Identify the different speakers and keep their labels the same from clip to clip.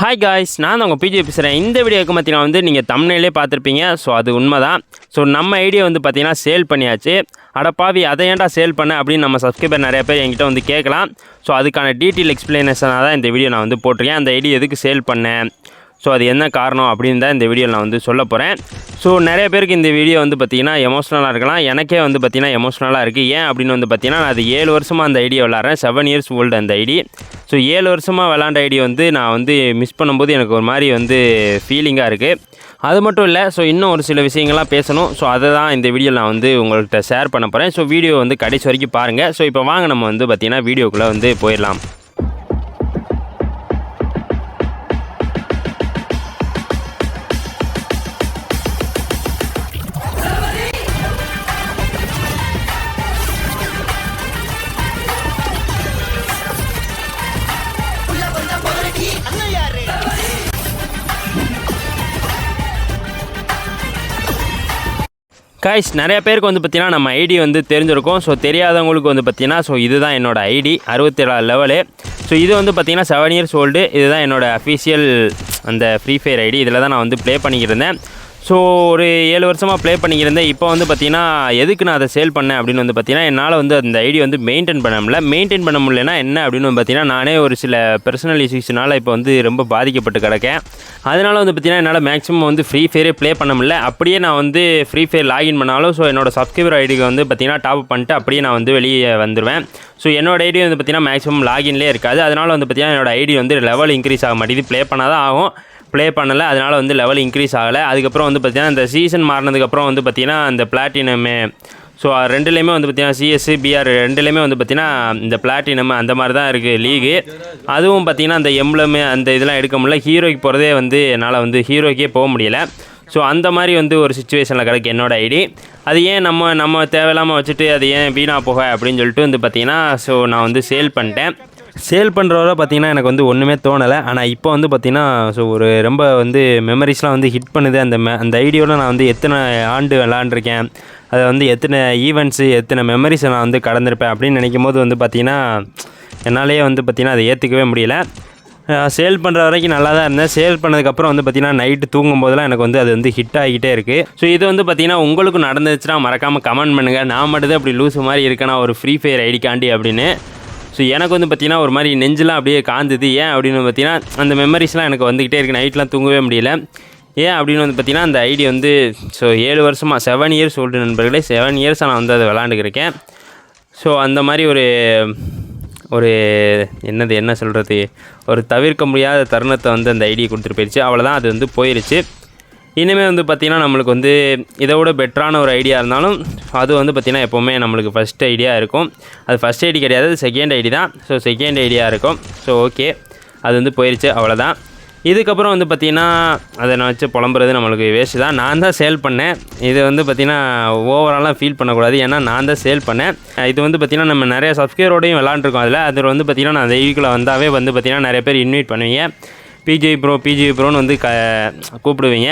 Speaker 1: Hi guys நான் தான் உங்கள் பிஜே பேசுகிறேன் இந்த வீடியோக்கு பார்த்தீங்கன்னா வந்து நீங்கள் தமிழ்நிலே பார்த்துருப்பீங்க. ஸோ அது உண்மை தான் ஸோ நம்ம ஐடியா வந்து பார்த்தீங்கன்னா சேல் பண்ணியாச்சு. அடப்பாவி அதை ஏன்டா சேல் பண்ண அப்படின்னு நம்ம சப்ஸ்கிரைபர் நிறைய பேர் என்கிட்ட வந்து கேட்கலாம். ஸோ அதுக்கான டீட்டெயில் எக்ஸ்ப்ளனேஷனாக தான் இந்த வீடியோ நான் வந்து போட்டிருக்கேன். அந்த ஐடியா எதுக்கு சேல் பண்ணேன்? ஸோ அது என்ன காரணம் அப்படின்னு தான் இந்த வீடியோவில் நான் வந்து சொல்ல போகிறேன் ஸோ நிறைய பேருக்கு இந்த வீடியோ வந்து பார்த்திங்கன்னா எமோஷ்னலாக இருக்கலாம். எனக்கே வந்து பார்த்திங்கன்னா எமோஷ்னலாக இருக்குது ஏன் அப்படின்னு வந்து பார்த்திங்கன்னா நான் அது ஏழு வருஷமாக அந்த ஐடியா விளாட்றேன் செவன் இயர்ஸ் ஓல்டு அந்த ஐடி. ஸோ ஏழு வருஷமாக விளாண்ட ஐடியை வந்து நான் வந்து மிஸ் பண்ணும்போது எனக்கு ஒரு மாதிரி வந்து ஃபீலிங்காக இருக்குது அது மட்டும் இல்லை ஸோ இன்னும் ஒரு சில விஷயங்கள்லாம் பேசணும். ஸோ அதை தான் இந்த வீடியோ நான் வந்து உங்கள்கிட்ட ஷேர் பண்ண போகிறேன் ஸோ வீடியோ வந்து கடைசி வரைக்கும் பாருங்கள் ஸோ இப்போ வாங்க நம்ம வந்து பார்த்திங்கன்னா வீடியோக்குள்ளே வந்து போயிடலாம். காய்ஸ் நிறைய பேருக்கு வந்து பார்த்தீங்கன்னா நம்ம ஐடி வந்து தெரிஞ்சிருக்கும். ஸோ தெரியாதவங்களுக்கு வந்து பார்த்தீங்கன்னா ஸோ இதுதான் என்னோடய ஐடி அறுபத்தேழாவது லெவலு ஸோ இது வந்து பார்த்தீங்கன்னா செவன் இயர்ஸ் ஓல்டு இதுதான் என்னோடய அஃபீஷியல் அந்த ஃப்ரீ ஃபயர் ஐடி இதில் தான் நான் வந்து ப்ளே பண்ணிக்கிட்டு இருந்தேன். ஸோ ஒரு ஏழு வருஷமாக ப்ளே பண்ணியிருந்தேன் இப்போ வந்து பார்த்தீங்கன்னா எதுக்கு நான் அதை சேல் பண்ணேன் அப்படின்னு வந்து பார்த்தீங்கன்னா என்னால் வந்து அந்த ஐடியா வந்து மெயின்டைன் பண்ண முடியல. மெயின்டைன் பண்ண முடியலன்னா என்ன அப்படின்னு வந்து பார்த்தீங்கன்னா நானே ஒரு சில பர்சனல் இஷ்யூஸ்னால இப்போ வந்து ரொம்ப பாதிக்கப்பட்டு கிடக்கேன். அதனால் வந்து பார்த்தீங்கன்னா என்னால் மேக்ஸிமம் வந்து ஃப்ரீ ஃபயரே ப்ளே பண்ண முடியல. அப்படியே நான் வந்து ஃப்ரீ ஃபயர் லாகின் பண்ணாலும் ஸோ என்னோட சப்ஸ்கிரைபர் ஐடிக்கு வந்து பார்த்தீங்கன்னா டாப் பண்ணிட்டு அப்படியே நான் வந்து வெளியே வந்துடுவேன் ஸோ என்னோடய ஐடி வந்து பார்த்தீங்கன்னா மேக்ஸிமம் லாகின்லேயே இருக்காது. அதனால் வந்து பார்த்தீங்கன்னா என்னோட ஐடி வந்து லெவல் இன்க்ரீஸ் ஆக மாட்டேங்குது. ப்ளே பண்ணால் தான் ஆகும். ப்ளே பண்ணலை. அதனால் வந்து லெவல் இன்க்ரீஸ் ஆகலை. அதுக்கப்புறம் வந்து பார்த்திங்கன்னா இந்த சீசன் மாறினதுக்கப்புறம் வந்து பார்த்திங்கன்னா அந்த பிளாட்டினமே ஸோ ரெண்டுலேயுமே வந்து பார்த்திங்கன்னா சிஎஸ்சி பிஆர் ரெண்டுலேயுமே வந்து பார்த்திங்கன்னா இந்த பிளாட்டினம் அந்த மாதிரி தான் இருக்குது லீகு அதுவும் பார்த்திங்கன்னா அந்த எம்ப்ளமு அந்த இதெல்லாம் எடுக்க முடியல. ஹீரோய்க்கு போகிறதே வந்து என்னால் வந்து ஹீரோக்கே போக முடியல. ஸோ அந்த மாதிரி வந்து ஒரு சுச்சுவேஷனில் கிடக்கு என்னோடய ஐடி அது ஏன் நம்ம நம்ம தேவையில்லாமல் வச்சுட்டு அது ஏன் வீணாக போக அப்படின்னு சொல்லிட்டு வந்து பார்த்திங்கன்னா ஸோ நான் வந்து சேல் பண்ணிட்டேன். சேல் பண்ணுறவரை பார்த்தீங்கன்னா எனக்கு வந்து ஒன்றுமே தோணலை. ஆனால் இப்போ வந்து பார்த்தீங்கன்னா ஸோ ஒரு ரொம்ப வந்து மெமரிஸ்லாம் வந்து ஹிட் பண்ணுது. அந்த மெ அந்த ஐடியோவில் நான் வந்து எத்தனை ஆண்டு விளாண்டுருக்கேன் அதை வந்து எத்தனை ஈவெண்ட்ஸு எத்தனை மெமரிஸை நான் வந்து கடந்திருப்பேன் அப்படின்னு நினைக்கும் போது வந்து பார்த்தீங்கன்னா என்னாலேயே வந்து பார்த்தீங்கன்னா அதை ஏற்றுக்கவே முடியல. சேல் பண்ணுற வரைக்கும் நல்லா தான் இருந்தேன். சேல் பண்ணதுக்கப்புறம் வந்து பார்த்திங்கன்னா நைட்டு தூங்கும் போதெல்லாம் எனக்கு வந்து அது வந்து ஹிட் ஆகிட்டே இருக்குது ஸோ இது வந்து பார்த்திங்கன்னா உங்களுக்கு நடந்துச்சுன்னா மறக்காமல் கமெண்ட் பண்ணுங்கள் நான் மட்டும் தான் அப்படி லூஸ் மாதிரி இருக்கேன்னா ஒரு ஃப்ரீ ஃபயர் ஐடிக்காண்டி அப்படின்னு. ஸோ எனக்கு வந்து பார்த்திங்கன்னா ஒரு மாதிரி நெஞ்செலாம் அப்படியே காந்தது. ஏன் அப்படின்னு பார்த்தீங்கன்னா அந்த மெமரிஸ்லாம் எனக்கு வந்துக்கிட்டே இருக்குது நைட்லாம் தூங்கவே முடியல. ஏன் அப்படின்னு வந்து பார்த்திங்கன்னா அந்த ஐடி வந்து ஸோ ஏழு வருஷமாக செவன் இயர்ஸ் ஓல்டு நண்பர்களே செவன் இயர்ஸாக நான் வந்து அதை விளாண்டுக்கிருக்கேன். ஸோ அந்த மாதிரி ஒரு ஒரு என்னது என்ன சொல்கிறது ஒரு தவிர்க்க முடியாத தருணத்தை வந்து அந்த ஐடியை கொடுத்துட்டு போயிடுச்சு அவ்வளோதான் அது வந்து போயிடுச்சு இனிமேல் வந்து பார்த்திங்கன்னா நம்மளுக்கு வந்து இதை விட பெட்டரான ஒரு ஐடியா இருந்தாலும் அது வந்து பார்த்திங்கன்னா எப்போவுமே நம்மளுக்கு ஃபஸ்ட் ஐடியா இருக்கும். அது ஃபஸ்ட் ஐடி கிடையாது அது செகண்ட் ஐடி தான். ஸோ செகண்ட் ஐடியா இருக்கும். ஸோ ஓகே அது வந்து போயிடுச்சு அவ்வளோதான் இதுக்கப்புறம் வந்து பார்த்திங்கன்னா அதை நான் வச்சு புலம்புறது நம்மளுக்கு வேஸ்ட்டு தான். நான் தான் சேல் பண்ணேன். இது வந்து பார்த்திங்கன்னா ஓவராலாக ஃபீல் பண்ணக்கூடாது. ஏன்னா நான் தான் சேல் பண்ணேன். இது வந்து பார்த்திங்கன்னா நம்ம நிறைய சப்ஸ்கிரைபரோடையும் விளாண்டுருக்கோம் அதில். அதில் வந்து பார்த்திங்கன்னா நான் அந்த ஐடிக்குள்ளே வந்தாவே வந்து பார்த்திங்கன்னா நிறைய பேர் இன்வைட் பண்ணுவீங்க. பிஜே ப்ரோ பிஜே ப்ரோன்னு வந்து க கூப்பிடுவீங்க.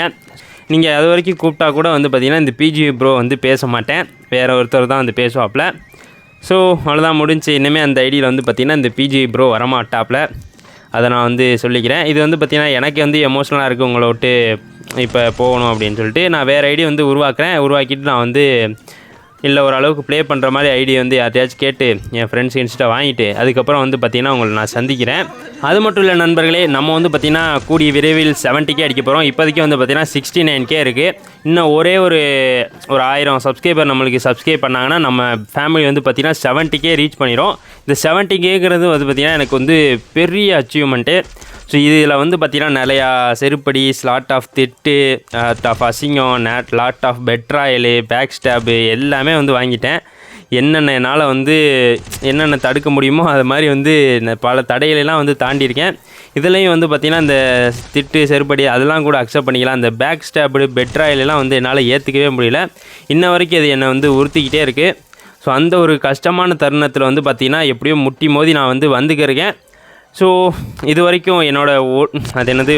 Speaker 1: நீங்கள் அது வரைக்கும் கூப்பிட்டா கூட வந்து பார்த்திங்கன்னா இந்த பிஜி ப்ரோ வந்து பேச மாட்டேன். வேறு ஒருத்தர் தான் வந்து பேசுவாப்பில் ஸோ அவ்வளோதான் முடிஞ்சு. இனிமேல் அந்த ஐடியில் வந்து பார்த்திங்கன்னா இந்த பிஜி ப்ரோ வரமாட்டாப்பில் அதை நான் வந்து சொல்லிக்கிறேன். இது வந்து பார்த்திங்கன்னா எனக்கு வந்து எமோஷ்னலாக இருக்குது உங்களை விட்டு இப்போ போகணும் அப்படின்னு சொல்லிட்டு நான் வேறு ஐடி வந்து உருவாக்குறேன். உருவாக்கிட்டு நான் வந்து இல்லை ஓரளவுக்கு ப்ளே பண்ணுற மாதிரி ஐடியா வந்து யார்ட்டையாச்சும் கேட்டு என் ஃப்ரெண்ட்ஸ் இன்ஸ்டா வாங்கிட்டு அதுக்கப்புறம் வந்து பார்த்திங்கன்னா உங்களை நான் சந்திக்கிறேன். அது மட்டும் இல்லை நண்பர்களே நம்ம வந்து பார்த்திங்கன்னா கூடிய விரைவில் செவன்ட்டிக்கே அடிக்க போகிறோம் இப்போதைக்கு வந்து பார்த்திங்கன்னா சிக்ஸ்டி நைன் கே இருக்குது இன்னும் ஒரே ஒரு ஒரு ஆயிரம் சப்ஸ்கிரைபர் நம்மளுக்கு சப்ஸ்கிரைப் பண்ணாங்கன்னா நம்ம ஃபேமிலி வந்து பார்த்திங்கன்னா செவன்ட்டிக்கே ரீச் பண்ணிடும் இந்த செவன்ட்டி கேங்கிறது வந்து பார்த்திங்கன்னா எனக்கு வந்து பெரிய அச்சீவ்மெண்ட்டு ஸோ இதில் வந்து பார்த்திங்கன்னா நிறையா செருப்படி ஸ்லாட் ஆஃப் திட்டு ஆஃப் அசிங்கம் நேட் lot of betrayal back stop எல்லாமே வந்து வாங்கிட்டேன். என்னென்ன என்னால் வந்து என்னென்ன தடுக்க முடியுமோ அது மாதிரி வந்து பல தடைகளெல்லாம் வந்து தாண்டியிருக்கேன். இதுலேயும் வந்து பார்த்திங்கன்னா இந்த திட்டு செருப்படி அதெல்லாம் கூட அக்செப்ட் பண்ணிக்கலாம். அந்த பேக் ஸ்டாப்பு பெட்ராயிலெலாம் வந்து என்னால் ஏற்றுக்கவே முடியல. இன்ன வரைக்கும் அது என்னை வந்து உறுத்திக்கிட்டே இருக்குது ஸோ அந்த ஒரு கஷ்டமான தருணத்தில் வந்து பார்த்திங்கன்னா எப்படியோ முட்டி மோதி நான் வந்து வந்துக்கிருக்கேன். ஸோ இது வரைக்கும் என்னோடய ஓ அது என்னது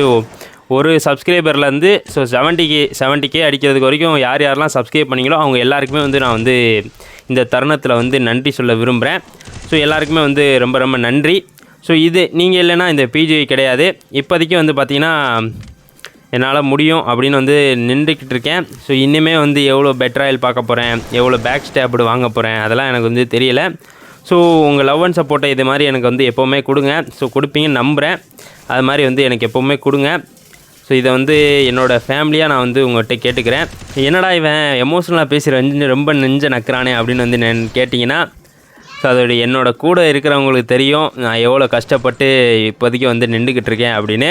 Speaker 1: ஒரு சப்ஸ்கிரைபர்லேருந்து ஸோ செவன்ட்டிக்கு செவன்ட்டிக்கே அடிக்கிறதுக்கு வரைக்கும் யார் யாரெல்லாம் சப்ஸ்கிரைப் பண்ணீங்களோ அவங்க எல்லாருக்குமே வந்து நான் வந்து இந்த தருணத்தில் வந்து நன்றி சொல்ல விரும்புகிறேன் ஸோ எல்லாருக்குமே வந்து ரொம்ப ரொம்ப நன்றி. ஸோ இது நீங்கள் இல்லைன்னா இந்த பிஜி கிடையாது. இப்போதைக்கு வந்து பார்த்தீங்கன்னா என்னால் முடியும் அப்படின்னு வந்து நின்றுக்கிட்டு இருக்கேன். ஸோ இன்னுமே வந்து எவ்வளோ பெட்டராயில் பார்க்க போகிறேன் எவ்வளோ பேக் ஸ்டாப்டு வாங்க போகிறேன் அதெல்லாம் எனக்கு வந்து தெரியல. ஸோ உங்கள் லவ் அண்ட் சப்போர்ட்டை இது மாதிரி எனக்கு வந்து எப்போவுமே கொடுங்க. ஸோ கொடுப்பீங்கன்னு நம்புகிறேன் அது மாதிரி வந்து எனக்கு எப்போவுமே கொடுங்க. ஸோ இதை வந்து என்னோடய ஃபேமிலியாக நான் வந்து உங்கள்கிட்ட கேட்டுக்கிறேன். என்னடா இவன் எமோஷனலாக பேசுகிற ரொம்ப நெஞ்ச நக்கிறானே அப்படின்னு வந்து நான் கேட்டிங்கன்னா ஸோ அதோடைய என்னோட கூட இருக்கிறவங்களுக்கு தெரியும். நான் எவ்வளோ கஷ்டப்பட்டு இப்போதைக்கு வந்து நின்றுக்கிட்டு இருக்கேன் அப்படின்னு.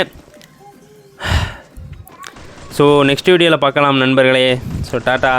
Speaker 1: ஸோ நெக்ஸ்ட் வீடியோவில் பார்க்கலாம் நண்பர்களே. So tata.